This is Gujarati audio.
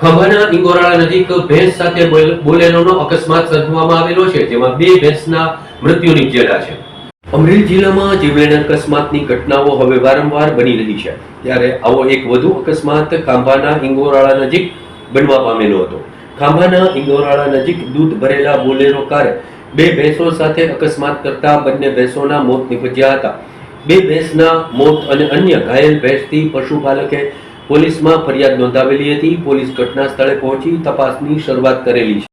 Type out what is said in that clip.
ખંભાના ઇંગોરાળા નજીક ભેંસ સાથે બોલેરોનો અકસ્માત સર્જવામાં આવેલો છે, જેમાં બે ભેંસના મૃત્યુ નિપજેલા છે. અમરેલી જિલ્લામાં જીવલેણ અકસ્માતની ઘટનાઓ હવે વારંવાર બની રહી છે. ત્યારે આવો એક વધુ અકસ્માત ખાંભાના ઇંગોરાળા નજીક બનવા પામેલો હતો. ખાંભાના ઇંગોરાળા નજીક દૂધ ભરેલા બોલેરો કારે બે ભેંસો સાથે અકસ્માત કરતા બંને ભેંસોના મોત નિપજ્યા હતા. બે ભેંસના મોત અને અન્ય ઘાયલ ભેંસથી પશુપાલકે પોલીસમાં ફરિયાદ નોંધાવેલી હતી. પોલીસ ઘટના સ્થળે પહોંચી તપાસની શરૂઆત કરેલી છે.